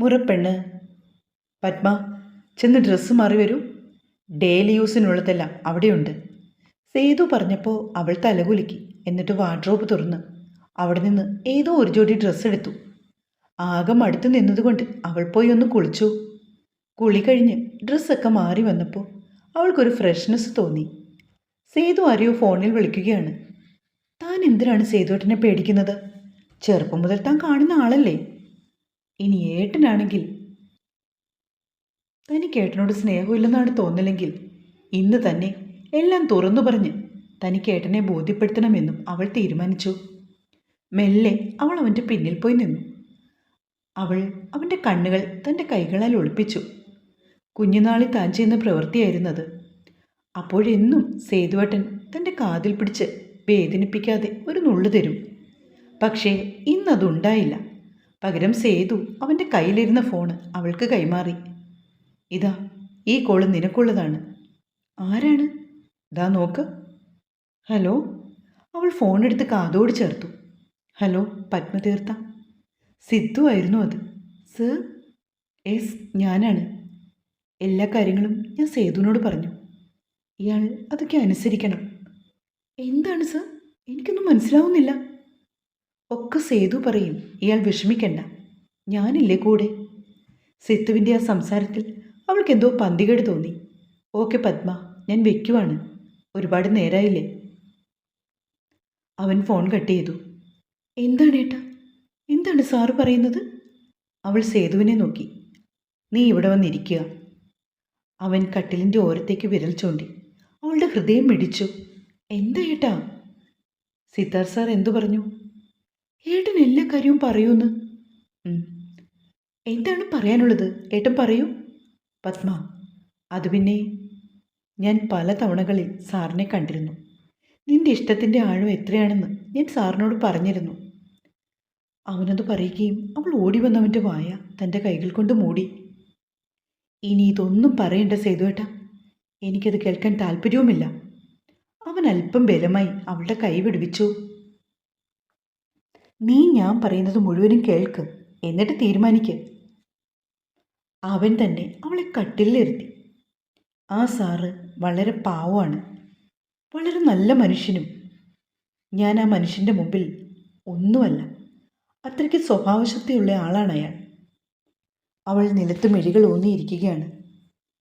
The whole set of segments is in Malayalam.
മുറപ്പെണ്ണ്. പത്മ ചെന്ന് ഡ്രസ്സ് മാറി വരൂ. ഡെയിലി യൂസിനുള്ളതെല്ലാം അവിടെയുണ്ട്. സേതു പറഞ്ഞപ്പോൾ അവൾ തലകുലുക്കി. എന്നിട്ട് വാർഡ്രോബ് തുറന്ന്. അവിടെ നിന്ന് ഏതോ ഒരു ജോഡി ഡ്രസ്സ് എടുത്തു. ആകെ മടുത്തു നിന്നതുകൊണ്ട് അവൾ പോയി ഒന്ന് കുളിച്ചു. കുളി കഴിഞ്ഞ് ഡ്രസ്സൊക്കെ മാറി വന്നപ്പോൾ അവൾക്കൊരു ഫ്രഷ്നെസ് തോന്നി. സേതു ആരെയോ ഫോണിൽ വിളിക്കുകയാണ്. താൻ എന്തിനാണ് സേതുവേട്ടനെ പേടിക്കുന്നത്? ചെറുപ്പം മുതൽ താൻ കാണുന്ന ആളല്ലേ? ഇനി ഏട്ടനാണെങ്കിൽ? തനിക്ക് ഏട്ടനോട് സ്നേഹമില്ലെന്നാണ് തോന്നലെങ്കിൽ. ഇന്ന് തന്നെ എല്ലാം തുറന്നു പറഞ്ഞ് തനിക്ക് ഏട്ടനെ ബോധ്യപ്പെടുത്തണമെന്നും അവൾ തീരുമാനിച്ചു. മെല്ലെ അവൾ അവന്റെ പിന്നിൽ പോയി നിന്നു. അവൾ അവന്റെ കണ്ണുകൾ തന്റെ കൈകളാൽ ഒളിപ്പിച്ചു. കുഞ്ഞുനാളിൽ താൻ ചെയ്യുന്ന പ്രവൃത്തിയായിരുന്നത്. അപ്പോഴെന്നും സേതുവട്ടൻ തന്റെ കാതിൽ പിടിച്ച് വേദനിപ്പിക്കാതെ ഒരു നുള്ളു തരും. പക്ഷേ ഇന്നതുണ്ടായില്ല. പകരം സേതു അവന്റെ കയ്യിലിരുന്ന ഫോണ് അവൾക്ക് കൈമാറി. ഇതാ ഈ കോൾ നിനക്കുള്ളതാണ്. ആരാണ്? ദാ നോക്ക്. ഹലോ? അവൾ ഫോണെടുത്ത് കാതോട് ചേർത്തു. ഹലോ പത്മതീർത്ഥ. സിദ്ധു ആയിരുന്നു അത്. സർ? എസ് ഞാനാണ്. എല്ലാ കാര്യങ്ങളും ഞാൻ സേതുവിനോട് പറഞ്ഞു. ഇയാൾ അതൊക്കെ അനുസരിക്കണം. എന്താണ് സർ? എനിക്കൊന്നും മനസ്സിലാവുന്നില്ല. ഒക്കെ സേതു പറയും. ഇയാൾ വിഷമിക്കണ്ട. ഞാനില്ലേ കൂടെ? സിത്തുവിന്റെ ആ സംസാരത്തിൽ അവൾക്ക് എന്തോ പന്തികേട് തോന്നി. ഓക്കെ പത്മ ഞാൻ വെക്കുവാണ്. ഒരുപാട് നേരായില്ലേ? അവൻ ഫോൺ കട്ട് ചെയ്തു. എന്താണ് ഏട്ടാ? എന്താണ് സാറ് പറയുന്നത്? അവൾ സേതുവിനെ നോക്കി. നീ ഇവിടെ വന്നിരിക്കുക. അവൻ കട്ടിലിന്റെ ഓരത്തേക്ക് വിരൽ ചൂണ്ടി. അവളുടെ ഹൃദയം മിടിച്ചു. എന്താ ഏട്ടാ? സിദ്ധാർത്ഥ് സാർ എന്തു പറഞ്ഞു? ഏട്ടൻ എല്ലാ കാര്യവും പറയൂന്ന് എന്താണ് പറയാനുള്ളത്? ഏട്ടൻ പറയൂ. പത്മ അത് പിന്നെ ഞാൻ പല തവണകളിൽ സാറിനെ കണ്ടിരുന്നു. നിന്റെ ഇഷ്ടത്തിന്റെ ആഴം എത്രയാണെന്ന് ഞാൻ സാറിനോട് പറഞ്ഞിരുന്നു. അവനത് പറയുകയും അവൾ ഓടി വന്നവന്റെ വായ തന്റെ കൈകൾ കൊണ്ട് മൂടി. ഇനി ഇതൊന്നും പറയണ്ട സേതുവേട്ട എനിക്കത് കേൾക്കാൻ താല്പര്യവുമില്ല. അവൻ അല്പം ബലമായി അവളുടെ കൈ വിടുവിച്ചു. നീ ഞാൻ പറയുന്നത് മുഴുവനും കേൾക്ക്. എന്നിട്ട് തീരുമാനിക്ക്. അവൻ തന്നെ അവളെ കട്ടിലിരുത്തി ആ സാറ് വളരെ പാവമാണ്. വളരെ നല്ല മനുഷ്യനും. ഞാൻ ആ മനുഷ്യന്റെ മുമ്പിൽ ഒന്നുമല്ല അത്രയ്ക്ക് സ്വഭാവശക്തിയുള്ള ആളാണ് അയാൾ. അവൾ നിലത്ത് മിഴികൾ ഊന്നിയിരിക്കുകയാണ്.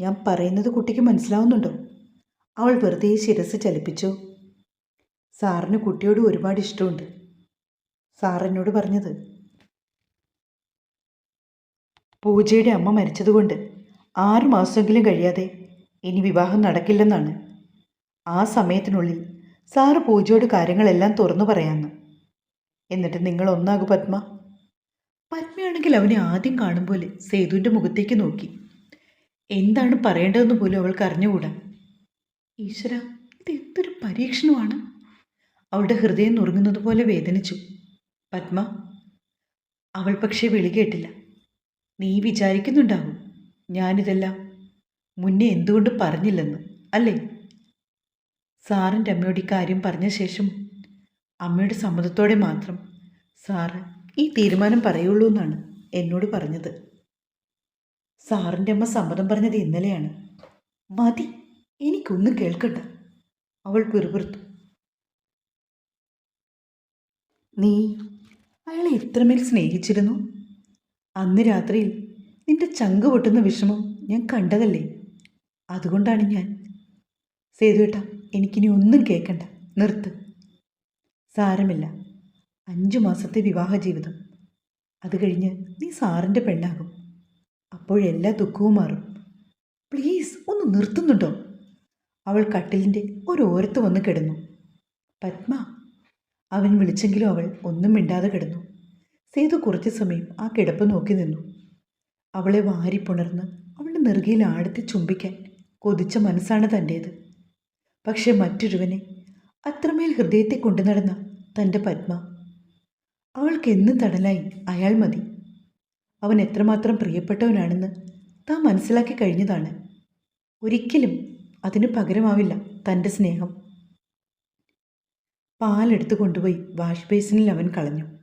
ഞാൻ പറയുന്നത് കുട്ടിക്ക് മനസ്സിലാവുന്നുണ്ടോ? അവൾ വെറുതെ ശിരസ് ചലിപ്പിച്ചു. സാറിന് കുട്ടിയോട് ഒരുപാട് ഇഷ്ടമുണ്ട്. സാർ എന്നോട് പറഞ്ഞത്. പൂജയുടെ അമ്മ മരിച്ചതുകൊണ്ട് ആറു മാസമെങ്കിലും കഴിയാതെ ഇനി വിവാഹം നടക്കില്ലെന്നാണ്. ആ സമയത്തിനുള്ളിൽ സാറ് പൂജയോട് കാര്യങ്ങളെല്ലാം തുറന്നു പറയാമെന്ന് എന്നിട്ട് നിങ്ങൾ ഒന്നാകു പത്മ. പത്മയാണെങ്കിൽ അവനെ ആദ്യം കാണും പോലെ സേതുവിന്റെ മുഖത്തേക്ക് നോക്കി. എന്താണ് പറയേണ്ടതെന്ന് പോലും അവൾക്ക് അറിഞ്ഞുകൂടാ. ഈശ്വര ഇത് എന്തൊരു പരീക്ഷണമാണ്. അവളുടെ ഹൃദയം നുറുങ്ങുന്നത് പോലെ വേദനിച്ചു. പത്മ അവൾ പക്ഷേ വിളി കേട്ടില്ല. നീ വിചാരിക്കുന്നുണ്ടാവും ഞാനിതെല്ലാം മുന്നേ എന്തുകൊണ്ട് പറഞ്ഞില്ലെന്ന് അല്ലേ? സാറിന്റെ അമ്മയോട് ഇക്കാര്യം പറഞ്ഞ ശേഷം അമ്മയുടെ സമ്മതത്തോടെ മാത്രം സാറ് ഈ തീരുമാനം പറയുള്ളൂ എന്നാണ് എന്നോട് പറഞ്ഞത്. സാറിന്റെ അമ്മ സമ്മതം പറഞ്ഞത് ഇന്നലെയാണ്. മതി എനിക്കൊന്നും കേൾക്കണ്ട. അവൾ പിറുപിറുത്തു. നീ അയാളെ ഇത്രമേൽ സ്നേഹിച്ചിരുന്നു? അന്ന് രാത്രിയിൽ നിന്റെ ചങ്ക് പൊട്ടുന്ന വിഷമം ഞാൻ കണ്ടതല്ലേ? അതുകൊണ്ടാണ് ഞാൻ. സേതുവേട്ട എനിക്കിനി ഒന്നും കേൾക്കണ്ട. നിർത്ത്. സാരമില്ല. അഞ്ചു മാസത്തെ വിവാഹ ജീവിതം. അത് കഴിഞ്ഞ് നീ സാറിന്റെ പെണ്ണാകും. അപ്പോഴെല്ലാ ദുഃഖവും മാറും. പ്ലീസ് ഒന്ന് നിർത്തുന്നുണ്ടോ? അവൾ കട്ടിലിന്റെ ഓരത്ത് വന്ന് കിടന്നു. പത്മ അവൻ വിളിച്ചെങ്കിലും അവൾ ഒന്നും മിണ്ടാതെ കിടന്നു. സേതു കുറച്ചു സമയം ആ കിടപ്പ് നോക്കി നിന്നു. അവളെ വാരിപ്പുണർന്ന് അവളുടെ നെറുകയിൽ ആഴത്തി ചുംബിക്കാൻ കൊതിച്ച മനസ്സാണ് തന്റേത്. പക്ഷെ മറ്റൊരുവനെ അത്രമേൽ ഹൃദയത്തെ കൊണ്ടു നടന്ന തന്റെ പത്മ. അവൾക്ക് എന്നും തടലായി അയാൾ മതി. അവൻ എത്രമാത്രം പ്രിയപ്പെട്ടവനാണെന്ന് താൻ മനസ്സിലാക്കി കഴിഞ്ഞതാണ്. ഒരിക്കലും അതിന് പകരമാവില്ല തന്റെ സ്നേഹം. പാലെടുത്തു കൊണ്ടുപോയി വാഷ് ബേസിനിൽ അവൻ കളഞ്ഞു.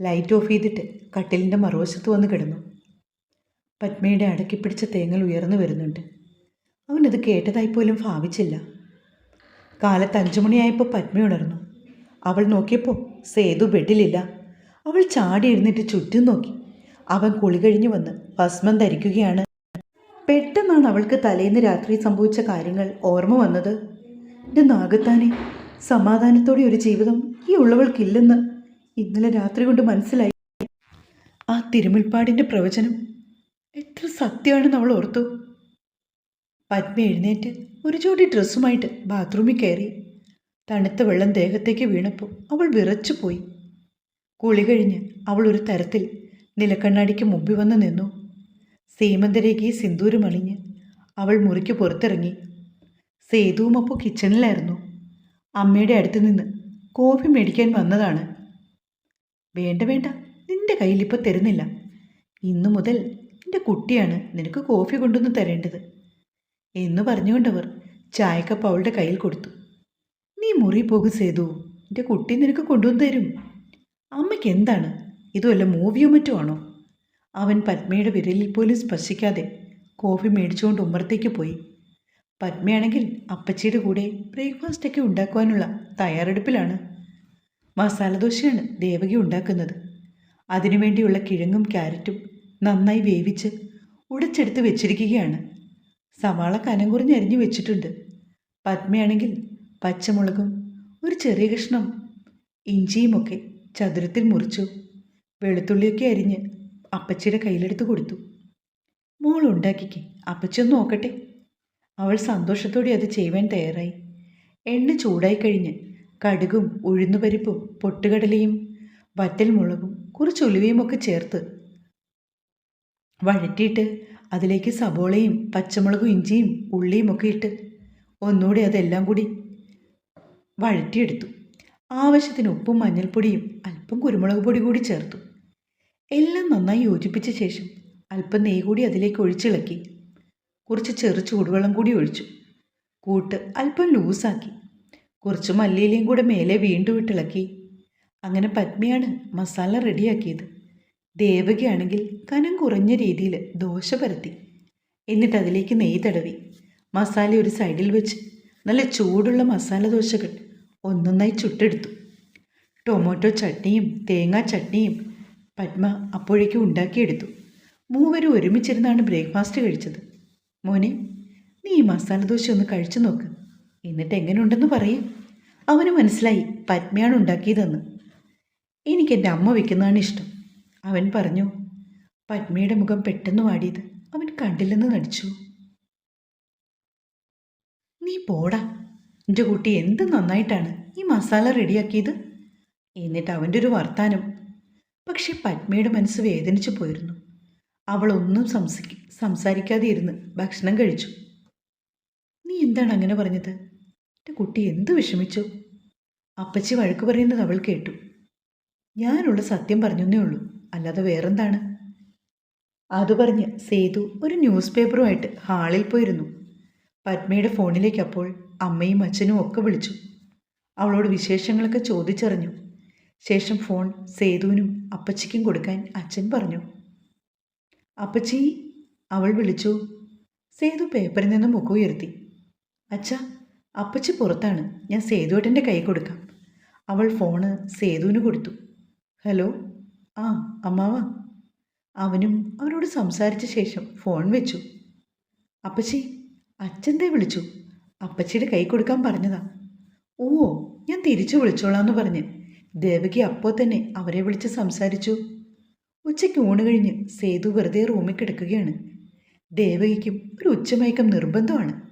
ലൈറ്റ് ഓഫ് ചെയ്തിട്ട് കട്ടിലിന്റെ മറുവശത്ത് വന്ന് കിടന്നു. പത്മയുടെ അടക്കി പിടിച്ച തേങ്ങൽ ഉയർന്നു വരുന്നുണ്ട്. അവനത് കേട്ടതായി പോലും ഭാവിച്ചില്ല. കാലത്ത് അഞ്ചു മണിയായപ്പോൾ പത്മ ഉണർന്നു. അവൾ നോക്കിയപ്പോൾ സേതു ബെഡിലില്ല. അവൾ ചാടി എഴുന്നേറ്റ് ചുറ്റും നോക്കി. അവൻ കുളി കഴിഞ്ഞു വന്ന് ഭസ്മം ധരിക്കുകയാണ്. പെട്ടെന്നാണ് അവൾക്ക് തലേന്ന് രാത്രി സംഭവിച്ച കാര്യങ്ങൾ ഓർമ്മ വന്നത്. എന്റെ നാഗത്താനെ സമാധാനത്തോടെ ഒരു ജീവിതം ഈ ഉള്ളവൾക്കില്ലെന്ന് ഇന്നലെ രാത്രി കൊണ്ട് മനസ്സിലായി. ആ തിരുമുൽപ്പാടിന്റെ പ്രവചനം എത്ര സത്യമാണെന്ന് അവൾ ഓർത്തു. പത്മ എഴുന്നേറ്റ് ഒരു ജോഡി ഡ്രസ്സുമായിട്ട് ബാത്റൂമിൽ കയറി. തണുത്ത വെള്ളം ദേഹത്തേക്ക് വീണപ്പോൾ അവൾ വിറച്ചു പോയി. കുളി കഴിഞ്ഞ് അവൾ ഒരു തരത്തിൽ നിലക്കണ്ണാടിക്ക് മുമ്പിൽ വന്ന് നിന്നു. സീമന്തരേഖയെ സിന്ദൂരം അണിഞ്ഞ് അവൾ മുറിക്ക് പുറത്തിറങ്ങി. സേതുവും അപ്പോൾ കിച്ചണിലായിരുന്നു അമ്മയുടെ അടുത്ത് നിന്ന് കോഫി മേടിക്കാൻ വന്നതാണ്. വേണ്ട വേണ്ട. നിന്റെ കയ്യിൽ ഇപ്പോൾ തരുന്നില്ല. ഇന്നു മുതൽ എന്റെ കുട്ടിയാണ് നിനക്ക് കോഫി കൊണ്ടുവന്ന് തരേണ്ടത്. എന്ന് പറഞ്ഞുകൊണ്ടവർ ചായക്കപ്പ് അവളുടെ കയ്യിൽ കൊടുത്തു. നീ മുറി പോകും സേതു. എന്റെ കുട്ടി നിനക്ക് കൊണ്ടുവന്ന് തരും. അമ്മയ്ക്ക് എന്താണ്? ഇതുമല്ല മൂവിയോ മറ്റോ ആണോ? അവൻ പത്മയുടെ വിരലിൽ പോലും സ്പർശിക്കാതെ കോഫി മേടിച്ചുകൊണ്ട് ഉമ്മറത്തേക്ക് പോയി. പത്മയാണെങ്കിൽ അപ്പച്ചിയുടെ കൂടെ ബ്രേക്ക്ഫാസ്റ്റൊക്കെ ഉണ്ടാക്കുവാനുള്ള തയ്യാറെടുപ്പിലാണ്. മസാലദോശയാണ് ദേവകി ഉണ്ടാക്കുന്നത്. അതിനുവേണ്ടിയുള്ള കിഴങ്ങും ക്യാരറ്റും നന്നായി വേവിച്ച് ഉടച്ചെടുത്ത് വെച്ചിരിക്കുകയാണ്. സവാള കനം കുറഞ്ഞ് അരിഞ്ഞു വെച്ചിട്ടുണ്ട്. പത്മയാണെങ്കിൽ പച്ചമുളകും ഒരു ചെറിയ കഷ്ണം ഇഞ്ചിയുമൊക്കെ ചതുരത്തിൽ മുറിച്ചു വെളുത്തുള്ളിയൊക്കെ അരിഞ്ഞ് അപ്പച്ചിയുടെ കയ്യിലെടുത്ത് കൊടുത്തു. മോൾ ഉണ്ടാക്കിക്ക് അപ്പച്ചി ഒന്ന് നോക്കട്ടെ. അവൾ സന്തോഷത്തോടെ അത് ചെയ്യുവാൻ തയ്യാറായി. എണ്ണ ചൂടായി കഴിഞ്ഞ് കടുകും ഉഴുന്നുപരിപ്പും പൊട്ടുകടലയും വറ്റൽമുളകും ഒക്കെ ചേർത്ത് വഴറ്റിയിട്ട് അതിലേക്ക് സബോളയും പച്ചമുളകും ഇഞ്ചിയും ഉള്ളിയും ഒക്കെ ഇട്ട് ഒന്നുകൂടി അതെല്ലാം കൂടി വഴറ്റിയെടുത്തു. ആവശ്യത്തിന് ഉപ്പും മഞ്ഞൾപ്പൊടിയും അല്പം കുരുമുളക് പൊടി കൂടി ചേർത്തു. എല്ലാം നന്നായി യോജിപ്പിച്ച ശേഷം അല്പം നെയ് കൂടി അതിലേക്ക് ഒഴിച്ചിളക്കി. കുറച്ച് ചെറു ചൂടുവെള്ളം കൂടി ഒഴിച്ചു. കൂട്ട് അല്പം ലൂസാക്കി. കുറച്ച് മല്ലിയിലയും കൂടെ മേലെ വീണ്ടും ഇട്ടിളക്കി. അങ്ങനെ പത്മിയാണ് മസാല റെഡിയാക്കിയത്. ദേവകിയാണെങ്കിൽ കനം കുറഞ്ഞ രീതിയിൽ ദോശ പരത്തി. എന്നിട്ട് അതിലേക്ക് നെയ്യ് തടവി. മസാല ഒരു സൈഡിൽ വെച്ച് നല്ല ചൂടുള്ള മസാല ദോശകൾ ഒന്നൊന്നായി ചുട്ടെടുത്തു. ടൊമാറ്റോ ചട്നിയും തേങ്ങാ ചട്നിയും പത്മ അപ്പോഴേക്കും ഉണ്ടാക്കിയെടുത്തു. മൂവരും ഒരുമിച്ചിരുന്നാണ് ബ്രേക്ക്ഫാസ്റ്റ് കഴിച്ചത്. മോനെ നീ ഈ മസാല ദോശ ഒന്ന് കഴിച്ചു നോക്ക്. എന്നിട്ട് എങ്ങനെയുണ്ടെന്ന് പറയും. അവന് മനസ്സിലായി പത്മയാണ് ഉണ്ടാക്കിയതെന്ന്. എനിക്ക് എന്റെ അമ്മ വയ്ക്കുന്നതാണ് ഇഷ്ടം. അവൻ പറഞ്ഞു പത്മയുടെ മുഖം പെട്ടെന്ന് വാടിയത് അവൻ കണ്ടില്ലെന്ന് നടിച്ചു. നീ പോടാ. എന്റെ കുട്ടി എന്ത് നന്നായിട്ടാണ് ഈ മസാല റെഡിയാക്കിയത്. എന്നിട്ട് അവന്റെ ഒരു വർത്താനം. പക്ഷെ പത്മയുടെ മനസ്സ് വേദനിച്ചു പോയിരുന്നു. അവൾ ഒന്നും സംസാരിക്കാതെ ഇരുന്ന് ഭക്ഷണം കഴിച്ചു. നീ എന്താണ് അങ്ങനെ പറഞ്ഞത്? എന്റെ കുട്ടി എന്ത് വിഷമിച്ചു? അപ്പച്ചി വഴക്ക് പറയുന്നത് അവൾ കേട്ടു. ഞാനുള്ള സത്യം പറഞ്ഞേ ഉള്ളൂ അല്ലാതെ വേറെന്താണ്? അത് പറഞ്ഞ് സേതു ഒരു ന്യൂസ് പേപ്പറുമായിട്ട് ഹാളിൽ പോയിരുന്നു. പത്മയുടെ ഫോണിലേക്ക് അപ്പോൾ അമ്മയും അച്ഛനും ഒക്കെ വിളിച്ചു. അവളോട് വിശേഷങ്ങളൊക്കെ ചോദിച്ചറിഞ്ഞു. ശേഷം ഫോൺ സേതുവിനും അപ്പച്ചിക്കും കൊടുക്കാൻ അച്ഛൻ പറഞ്ഞു. അപ്പച്ചി അവൾ വിളിച്ചു. സേതു പേപ്പറിൽ നിന്ന് മുഖം ഉയർത്തി. അച്ഛ അപ്പച്ചി പുറത്താണ്. ഞാൻ സേതുവേട്ടന്റെ കൈ കൊടുക്കാം. അവൾ ഫോണ് സേതുവിന് കൊടുത്തു. ഹലോ? ആ അമ്മാവ. അവനും അവനോട് സംസാരിച്ച ശേഷം ഫോൺ വെച്ചു. അപ്പച്ചി അച്ഛന്റെ വിളിച്ചു? അപ്പച്ചിയുടെ കൈ കൊടുക്കാൻ പറഞ്ഞതാ. ഓ ഞാൻ തിരിച്ചു വിളിച്ചോളാന്ന് പറഞ്ഞ് ദേവകി അപ്പോൾ തന്നെ അവരെ വിളിച്ച് സംസാരിച്ചു. ഉച്ചയ്ക്ക് ഊണ് കഴിഞ്ഞ് സേതു വെറുതെ റൂമിൽ കിടക്കുകയാണ്. ദേവകിക്കും ഒരു ഉച്ചമയക്കം നിർബന്ധമാണ്.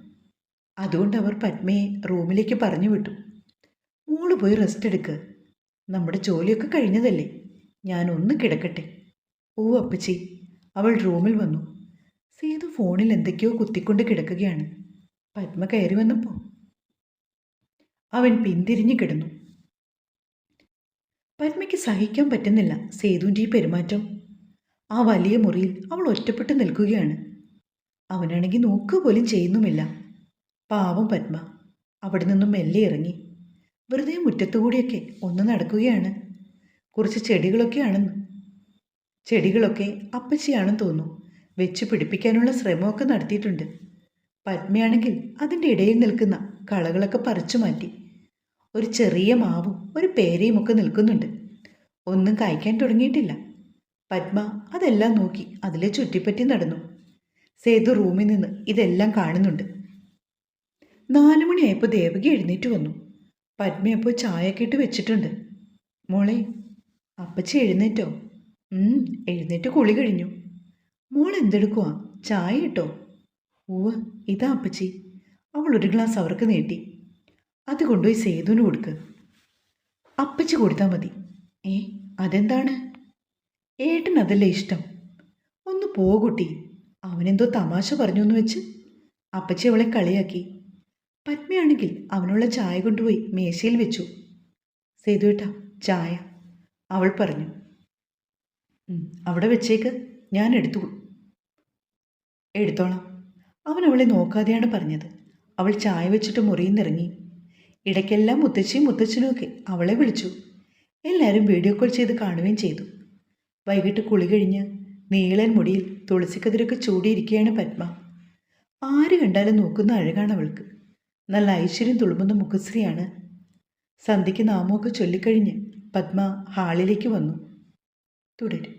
അതുകൊണ്ട് അവർ പത്മയെ റൂമിലേക്ക് പറഞ്ഞു വിട്ടു. മോൾ പോയി റെസ്റ്റ് എടുക്ക്. നമ്മുടെ ജോലിയൊക്കെ കഴിഞ്ഞതല്ലേ? ഞാൻ ഒന്ന് കിടക്കട്ടെ. ഓ അപ്പച്ചി. അവൾ റൂമിൽ വന്നു. സേതു ഫോണിൽ എന്തൊക്കെയോ കുത്തിക്കൊണ്ട് കിടക്കുകയാണ്. പത്മ കയറി വന്നപ്പോൾ അവൻ പിന്തിരിഞ്ഞു കിടന്നു. പത്മയ്ക്ക് സഹിക്കാൻ പറ്റുന്നില്ല സേതുവിന്റെ ഈ പെരുമാറ്റം. ആ വലിയ മുറിയിൽ അവൾ ഒറ്റപ്പെട്ട് നിൽക്കുകയാണ്. അവനാണെങ്കിൽ നോക്കുക പോലും ചെയ്യുന്നുമില്ല. പാവം പത്മ. അവിടെ നിന്നും മെല്ലെ ഇറങ്ങി. വെറുതെ മുറ്റത്തുകൂടിയൊക്കെ ഒന്ന് നടക്കുകയാണ്. കുറച്ച് ചെടികളൊക്കെയാണെന്ന്. ചെടികളൊക്കെ അപ്പച്ചിയാണെന്ന് തോന്നുന്നു. വെച്ച് പിടിപ്പിക്കാനുള്ള ശ്രമമൊക്കെ നടത്തിയിട്ടുണ്ട്. പത്മയാണെങ്കിൽ അതിന്റെ ഇടയിൽ നിൽക്കുന്ന കളകളൊക്കെ പറിച്ചു മാറ്റി. ഒരു ചെറിയ മാവും ഒരു പേരയും ഒക്കെ നിൽക്കുന്നുണ്ട്. ഒന്നും കായ്ക്കാൻ തുടങ്ങിയിട്ടില്ല. പത്മ അതെല്ലാം നോക്കി അതിലെ ചുറ്റിപ്പറ്റി നടന്നു. സേതു റൂമിൽ നിന്ന് ഇതെല്ലാം കാണുന്നുണ്ട്. നാലു മണിയായപ്പോൾ ദേവകി എഴുന്നേറ്റ് വന്നു. പത്മയപ്പോൾ ചായയൊക്കെ ഇട്ട് വെച്ചിട്ടുണ്ട്. മോളെ അപ്പച്ചി എഴുന്നേറ്റോ? എഴുന്നേറ്റ് കുളി കഴിഞ്ഞു. മോൾ എന്തെടുക്കുവാ? ചായ ഇട്ടോ? ഓ ഇതാ അപ്പച്ചി. അവൾ ഒരു ഗ്ലാസ് അവർക്ക് നീട്ടി. അത് കൊണ്ടുപോയി സേതുവിന് കൊടുക്ക്. അപ്പച്ചി കൊടുത്താൽ മതി. ഏ അതെന്താണ്? ഏട്ടൻ അതല്ലേ ഇഷ്ടം. ഒന്ന് പോകുട്ടി അവനെന്തോ തമാശ പറഞ്ഞു എന്ന് വെച്ച്. അപ്പച്ചി അവളെ കളിയാക്കി. പത്മയാണെങ്കിൽ അവനുള്ള ചായ കൊണ്ടുപോയി മേശയിൽ വെച്ചു. സേതുവേട്ട ചായ. അവൾ പറഞ്ഞു അവിടെ വെച്ചേക്ക് ഞാൻ എടുത്തു എടുത്തോളാം. അവൻ അവളെ നോക്കാതെയാണ് പറഞ്ഞത്. അവൾ ചായ വെച്ചിട്ട് മുറിയിൽ നിന്നിറങ്ങി ഇടയ്ക്കെല്ലാം മുത്തശ്ശിയും മുത്തച്ഛനും ഒക്കെ അവളെ വിളിച്ചു. എല്ലാവരും വീഡിയോ കോൾ ചെയ്ത് കാണുകയും ചെയ്തു. വൈകിട്ട് കുളി കഴിഞ്ഞ് നീളൻ മുടിയിൽ തുളസിക്കതിരൊക്കെ ചൂടിയിരിക്കുകയാണ് പത്മ. ആര് കണ്ടാലും നോക്കുന്ന അഴകാണ് അവൾക്ക്. നല്ല ഐശ്വര്യം തുളുമ്പുന്ന മുഖശ്രീയാണ്. സന്ധ്യയ്ക്ക് നാമമൊക്കെ ചൊല്ലിക്കഴിഞ്ഞ് പത്മ ഹാളിലേക്ക് വന്നു. തുടരും.